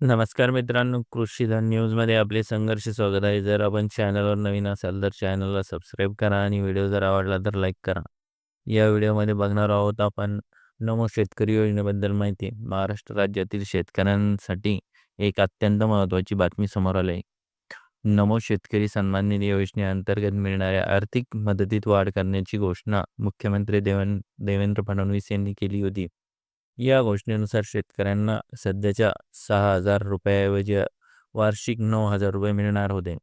नमस्कार मित्रांनो, कृषीधन न्यूजमध्ये आपले संघर्ष स्वागत आहे. जर आपण चॅनलवर नवीन असाल तर चॅनलला सबस्क्राईब करा आणि व्हिडिओ जर आवडला तर लाईक करा. या व्हिडिओमध्ये बघणार आहोत आपण नमो शेतकरी योजनेबद्दल माहिती. महाराष्ट्र राज्यातील शेतकऱ्यांसाठी एक अत्यंत महत्त्वाची बातमी समोर आली आहे. नमो शेतकरी सन्मान निधी योजनेअंतर्गत मिळणाऱ्या आर्थिक मदतीत वाढ करण्याची घोषणा मुख्यमंत्री देवेंद्र फडणवीस यांनी केली होती. या घोषणेनुसार शेतकऱ्यांना सध्याच्या सहा हजार रुपयाऐवजी वार्षिक नऊ हजार रुपये मिळणार होते.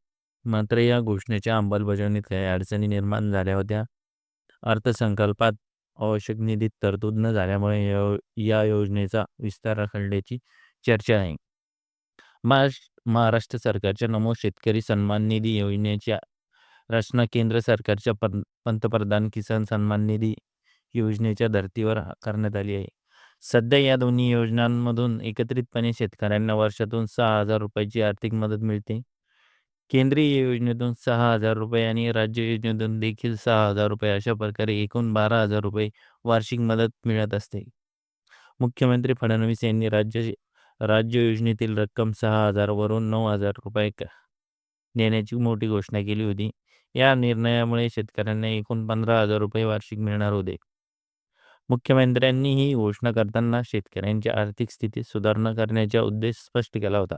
मात्र या घोषणेच्या अंमलबजावणीत काही अडचणी निर्माण झाल्या होत्या. अर्थसंकल्पात आवश्यक निधीत तरतूद न झाल्यामुळे या योजनेचा विस्तार रखडल्याची चर्चा आहे. महाराष्ट्र सरकारच्या नमो शेतकरी सन्मान निधी योजनेच्या रचना केंद्र सरकारच्या पंतप्रधान किसान सन्मान निधी योजनेच्या धर्तीवर करण्यात आली आहे. सध्या या दोन्ही योजनांमधून एकत्रितपणे शेतकऱ्यांना वर्षातून सहा हजार रुपयाची आर्थिक मदत मिळते. केंद्रीय योजनेतून सहा हजार रुपये आणि राज्य योजनेतून देखील सहा हजार रुपये अशा प्रकारे एकूण बारा हजार रुपये वार्षिक मदत मिळत असते. मुख्यमंत्री फडणवीस यांनी राज्य राज्य योजनेतील रक्कम सहा हजार वरून नऊ हजार रुपये देण्याची मोठी घोषणा केली होती. या निर्णयामुळे शेतकऱ्यांना एकूण पंधरा हजार रुपये वार्षिक मिळणार होते. मुख्यमंत्र्यांनी ही घोषणा करताना शेतकऱ्यांची आर्थिक स्थिती सुधारणा करण्याचा उद्देश स्पष्ट केला होता.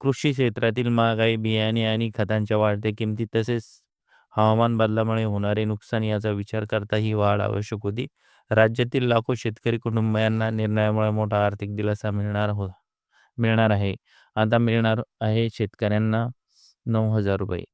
कृषी क्षेत्रातील महागाई, बियाणे आणि खतांच्या वाढत्या किमती तसेच हवामान बदलामुळे होणारे नुकसान याचा विचार करता ही वाढ आवश्यक होती. राज्यातील लाखो शेतकरी कुटुंबियांना निर्णयामुळे मोठा आर्थिक दिलासा मिळणार हो मिळणार आहे. आता मिळणार आहे शेतकऱ्यांना नऊ हजार रुपये